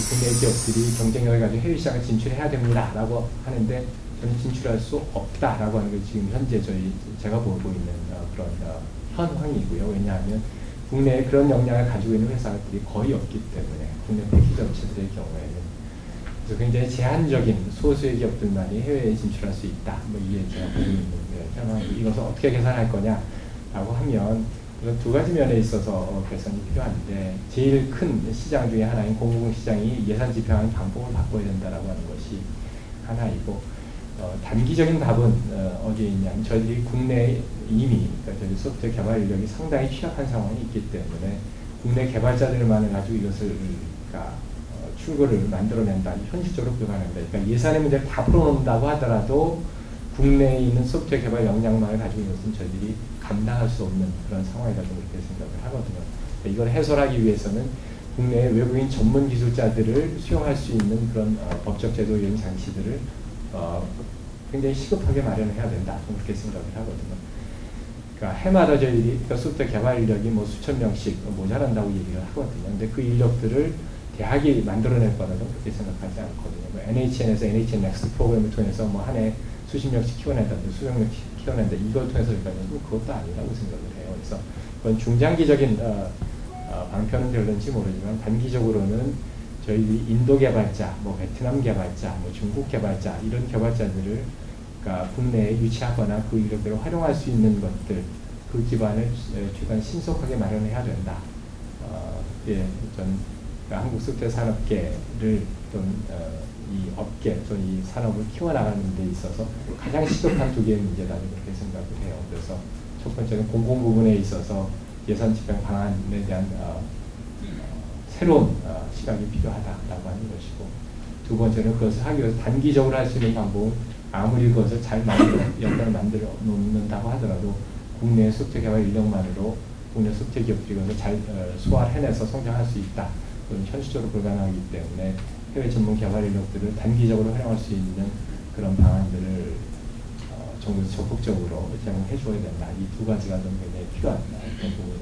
국내 기업들이 경쟁력을 가지고 해외 시장을 진출해야 됩니다라고 하는데 저는 진출할 수 없다라고 하는 게 지금 현재 저희 제가 보고 있는 어, 그런 어, 현황이고요. 왜냐하면 국내에 그런 역량을 가지고 있는 회사들이 거의 없기 때문에 국내 패키지 업체들의 경우에는 그래서 굉장히 제한적인 소수의 기업들만이 해외에 진출할 수 있다. 뭐 이게 제가 보고 있는 네, 현황이고 이것을 어떻게 계산할 거냐라고 하면 이건 두 가지 면에 있어서 어, 개선이 필요한데 제일 큰 시장 중에 하나인 공공시장이 예산 집행하는 방법을 바꿔야 된다라고 하는 것이 하나이고 어, 단기적인 답은 어, 어디에 있냐면 저희들이 국내에 이미 그러니까 저희 소프트웨어 개발 인력이 상당히 취약한 상황이 있기 때문에 국내 개발자들만을 가지고 이것을 그러니까 어, 출구를 만들어낸다 현실적으로 불가능합니다. 그러니까 예산의 문제를 다 풀어놓는다고 하더라도 국내에 있는 소프트웨어 개발 역량만을 가지고 있는 것은 저희들이 감당할 수 없는 그런 상황이라고 그렇게 생각을 하거든요. 그러니까 이걸 해소하기 위해서는 국내 외국인 전문 기술자들을 수용할 수 있는 그런 어, 법적 제도 이런 장치들을 어, 굉장히 시급하게 마련해야 된다. 그렇게 생각을 하거든요. 그러니까 해마다 저희들이 그러니까 소프트웨어 개발 인력이 뭐 수천 명씩 모자란다고 얘기를 하거든요. 근데 그 인력들을 대학이 만들어낼 거라고 그렇게 생각하지 않거든요. 뭐 NHN에서 NHN 넥스트 프로그램을 통해서 뭐 한 해 수십 명씩 키워낸다든지 수백 명씩 키워낸다 이걸 통해서 일까지는 그것도 아니라고 생각을 해요. 그래서 그건 중장기적인 어, 어, 방편은 별론지 모르지만 단기적으로는 저희 인도 개발자, 뭐 베트남 개발자, 뭐 중국 개발자 이런 개발자들을 그러니까 국내에 유치하거나 그 인력들을 활용할 수 있는 것들 그 기반을 에, 최대한 신속하게 마련해야 된다. 어, 예, 전 그러니까 한국 소프트웨어 산업계를 좀 어, 이 업계, 또이 산업을 키워나가는 데 있어서 가장 시급한 두 개의 문제다 그렇게 생각을 해요. 그래서 첫 번째는 공공 부분에 있어서 예산 집행 방안에 대한 어, 어, 새로운 어, 시각이 필요하다라고 하는 것이고 두 번째는 그것을 하기 위해서 단기적으로 할 수 있는 방법은 아무리 그것을 잘 만들어 연관을 만들어 놓는다고 하더라도 국내 소프트웨어 개발 인력만으로 국내 소프트웨어 기업들이 그것을 잘 어, 소화해내서 성장할 수 있다. 그건 현실적으로 불가능하기 때문에 해외 전문 개발 인력들을 단기적으로 활용할 수 있는 그런 방안들을 어, 정부에서 적극적으로 제공해 줘야 된다. 이 두 가지가 좀 굉장히 필요한 그런 부분